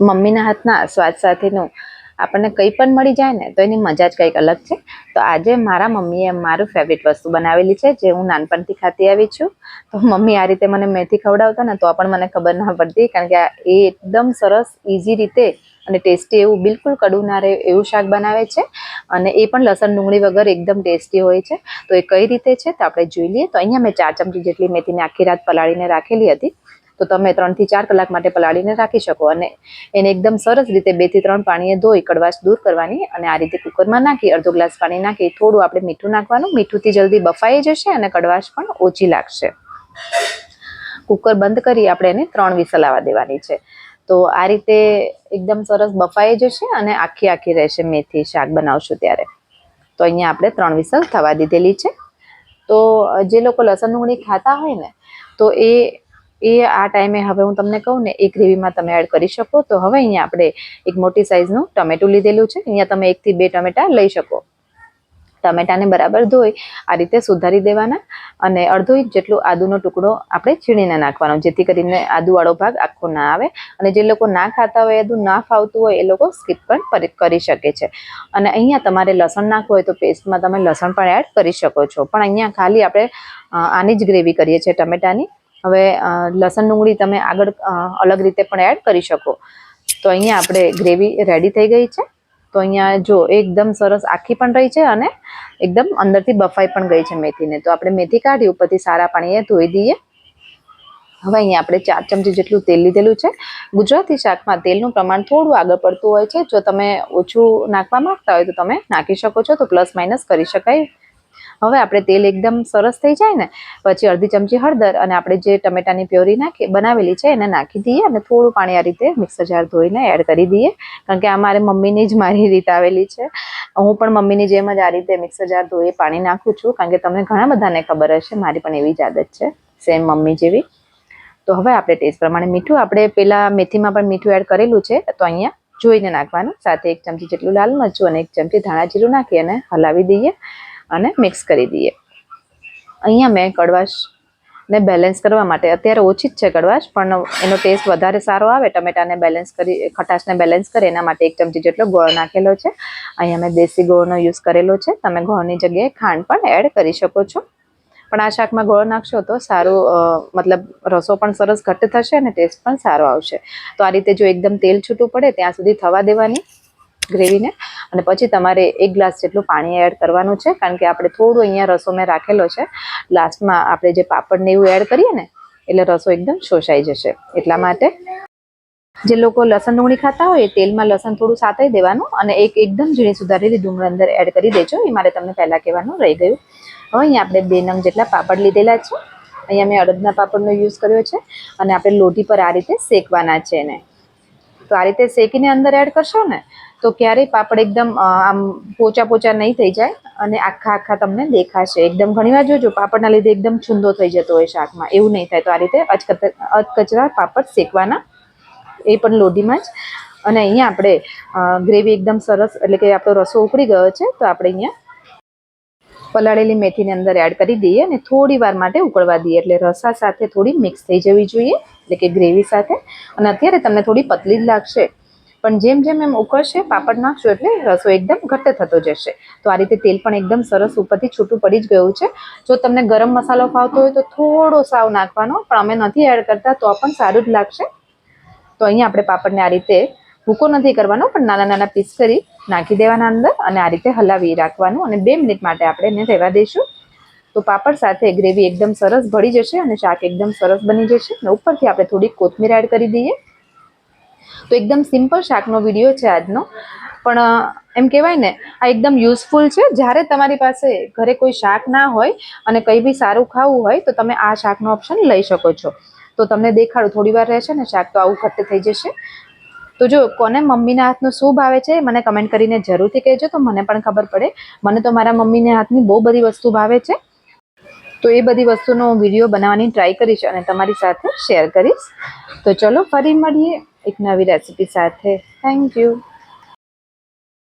મમ્મીના હાથના સ્વાદ સાથેનું આપણને કંઈ પણ મળી જાય ને, તો એની મજા જ કંઈક અલગ છે. તો આજે મારા મમ્મીએ મારું ફેવરિટ વસ્તુ બનાવેલી છે, જે હું નાનપણથી ખાતી આવી છું. તો મમ્મી આ રીતે મને મેથી ખવડાવતા ને, તો પણ મને ખબર ના પડતી, કારણ કે આ એ એકદમ સરસ ઇઝી રીતે અને ટેસ્ટી એવું બિલકુલ કડવું ના રહે એવું શાક બનાવે છે. અને એ પણ લસણ, ડુંગળી વગર એકદમ ટેસ્ટી હોય છે. તો એ કઈ રીતે છે તો આપણે જોઈ લઈએ. તો અહીંયા મેં ચાર ચમચી જેટલી મેથીને આખી રાત પલાળીને રાખેલી હતી. તો તમે ત્રણથી ચાર કલાક માટે પલાળીને રાખી શકો અને એને એકદમ સરસ રીતે બેથી ત્રણ પાણીએ ધોઈ કડવાશ દૂર કરવાની અને આ રીતે કુકરમાં નાખી અડધો ગ્લાસ પાણી નાખી થોડું આપણે મીઠું નાખવાનું. મીઠુંથી જલ્દી બફાઈ જશે અને કડવાશ પણ ઓછી લાગશે. કુકર બંધ કરી આપણે એને ત્રણ વિસલ આવવા દેવાની છે. તો આ રીતે એકદમ સરસ બફાઈ જશે અને આખી આખી રહેશે મેથી શાક બનાવશું ત્યારે. તો અહીંયા આપણે ત્રણ વિસલ થવા દીધેલી છે. તો જે લોકો લસણ ડુંગળી ખાતા હોય ને, તો એ એ આ ટાઈમે હવે હું તમને કહું ને એ ગ્રેવીમાં તમે એડ કરી શકો. તો હવે અહીંયા આપણે એક મોટી સાઇઝનું ટમેટું લીધેલું છે. અહીંયા તમે એકથી બે ટમેટા લઈ શકો. ટમેટાને બરાબર ધોઈ આ રીતે સુધારી દેવાના અને અડધો ઇંચ જેટલું આદુનો ટુકડો આપણે છીણીને નાખવાનો, જેથી કરીને આદુવાળો ભાગ આખો ના આવે અને જે લોકો ના ખાતા હોય, આદુ ના ફાવતું હોય, એ લોકો સ્કીપ પણ કરી શકે છે. અને અહીંયા તમારે લસણ નાખવું હોય તો પેસ્ટમાં તમે લસણ પણ એડ કરી શકો છો. પણ અહીંયા ખાલી આપણે આની જ ગ્રેવી કરીએ છીએ ટમેટાની. હવે લસણ ડુંગળી તમે આગળ અલગ રીતે પણ એડ કરી શકો. તો અહીંયા આપણે ગ્રેવી રેડી થઈ ગઈ છે. તો અહીંયા જો એકદમ સરસ આખી પણ રહી છે અને એકદમ અંદરથી બફાઈ પણ ગઈ છે મેથીને. તો આપણે મેથી કાઢી, ઉપરથી સારા પાણીએ ધોઈ દઈએ. હવે અહીંયા આપણે ચાર ચમચી જેટલું તેલ લીધેલું છે. ગુજરાતી શાકમાં તેલનું પ્રમાણ થોડું આગળ પડતું હોય છે. જો તમે ઓછું નાખવા માંગતા હોય તો તમે નાખી શકો છો. તો પ્લસ માઇનસ કરી શકાય. હવે આપણે તેલ એકદમ સરસ થઈ જાય ને, પછી અડધી ચમચી હળદર અને આપણે જે ટમેટાની પ્યોરી નાખી, બનાવેલી છે, એને નાખી દઈએ અને થોડું પાણી આ રીતે મિક્સર જાર ધોઈને એડ કરી દઈએ. કારણ કે આ મારે મમ્મીની જ મારી રીત આવેલી છે. હું પણ મમ્મીની જેમ જ આ રીતે મિક્સર જાર ધોઈ પાણી નાખું છું. કારણ કે તમને ઘણા બધાને ખબર હશે, મારી પણ એવી જ આદત છે સેમ મમ્મી જેવી. તો હવે આપણે ટેસ્ટ પ્રમાણે મીઠું, આપણે પેલા મેથીમાં પણ મીઠું એડ કરેલું છે, તો અહીંયા જોઈને નાખવાનું. સાથે એક ચમચી જેટલું લાલ મરચું અને એક ચમચી ધાણા જીરું નાખી અને હલાવી દઈએ. અને મિક્સ કરી દઈએ. અહીંયા મેં કડવાશ ને બેલેન્સ કરવા માટે અત્યારે ઓછી જ છે કડવાશ, પણ એનો ટેસ્ટ વધારે સારો આવે, ટમેટાને બેલેન્સ કરી, ખટાશને બેલેન્સ કરે, એના માટે એક ચમચી જેટલો ગોળ નાખેલો છે. અહીંયા મેં દેશી ગોળનો યુઝ કરેલો છે. તમે ગોળની જગ્યાએ ખાંડ પણ એડ કરી શકો છો. પણ આ શાકમાં ગોળ નાખશો તો સારું મતલબ રસો પણ સરસ ઘટ થશે અને ટેસ્ટ પણ સારો આવશે. તો આ રીતે જો એકદમ તેલ છૂટું પડે, ત્યાં સુધી થવા દેવાની ગ્રેવીને. અને પછી તમારે એક ગ્લાસ જેટલું પાણી એડ કરવાનું છે, કારણ કે આપણે થોડું અહીંયા રસો મેં રાખેલો છે. લાસ્ટમાં આપણે જે પાપડ ને એવું એડ કરીએ ને, એટલે રસો એકદમ શોષાઈ જશે. એટલા માટે જે લોકો લસણ ડુંગળી ખાતા હોય તેલમાં લસણ થોડું સાતાઈ દેવાનું અને એક એકદમ ઝીણી સુધારેલી ડુંગળી અંદર એડ કરી દેજો. એ મારે તમને પહેલાં કહેવાનું રહી ગયું. હવે અહીંયા આપણે બે નંગ જેટલા પાપડ લીધેલા છે. અહીંયા મેં અડદના પાપડનો યુઝ કર્યો છે અને આપણે લોટી પર આ રીતે શેકવાના છે એને. તો આ રીતે શેકીને અંદર એડ કરશો ને તો ક્યારેય પાપડ એકદમ આમ પોચા પોચા નહીં થઈ જાય અને આખા આખા તમને દેખાશે. એકદમ ઘણીવાર જોજો, પાપડના લીધે એકદમ છુંદો થઈ જતો હોય શાકમાં. એવું નહીં થાય. તો આ રીતે અધકચરા પાપડ શેકવાના. એ પણ લોઢીમાં જ. અને અહીંયા આપણે ગ્રેવી એકદમ સરસ, એટલે કે આપણો રસો ઉકળી ગયો છે, તો આપણે અહીંયા પલાળેલી મેથીને અંદર એડ કરી દઈએ અને થોડી વાર માટે ઉકળવા દઈએ. એટલે રસા સાથે થોડી મિક્સ થઈ જવી જોઈએ, એટલે કે ગ્રેવી સાથે. અને અત્યારે તમને થોડી પતલી જ લાગશે. પણ જેમ જેમ એમ ઉકળશે, પાપડ નાખશો એટલે રસો એકદમ ઘટ્ટ થતો જશે. તો આ રીતે તેલ પણ એકદમ સરસ ઉપરથી છૂટું પડી જ ગયું છે. જો તમને ગરમ મસાલો ફાવતો હોય તો થોડો સાવ નાખવાનો, પણ અમે નથી એડ કરતા, તો પણ સારું જ લાગશે. તો અહીંયા આપણે પાપડને આ રીતે ભૂકો નથી કરવાનો, પણ નાના નાના પીસ કરી નાખી દેવાના અંદર અને આ રીતે હલાવી રાખવાનું અને બે મિનિટ માટે આપણે એને રહેવા દઈશું. તો પાપડ સાથે ગ્રેવી એકદમ સરસ ભળી જશે અને શાક એકદમ સરસ બની જશે અને ઉપરથી આપણે થોડી કોથમીર એડ કરી દઈએ. તો એકદમ સિમ્પલ શાકનો વીડિયો છે આજનો. પણ એમ કહેવાય ને, આ એકદમ યુઝફુલ છે. જ્યારે તમારી પાસે ઘરે કોઈ શાક ના હોય અને કંઈ બી સારું ખાવું હોય, તો તમે આ શાકનો ઓપ્શન લઈ શકો છો. તો તમને દેખાડું, થોડી વાર રહેશે ને, શાક તો આવું ઘટ્ટ થઈ જશે. તો જો, કોને મમ્મીના હાથનું શું ભાવે છે મને કમેન્ટ કરીને જરૂરથી કહેજો. તો મને પણ ખબર પડે. મને તો મારા મમ્મીના હાથની બહુ બધી વસ્તુ ભાવે છે. તો એ બધી વસ્તુનો વીડિયો બનાવવાની ટ્રાય કરીશ અને તમારી સાથે શેર કરીશ. તો ચલો, ફરી મળીએ. એક નવી રેસીપી સાથે. Thank you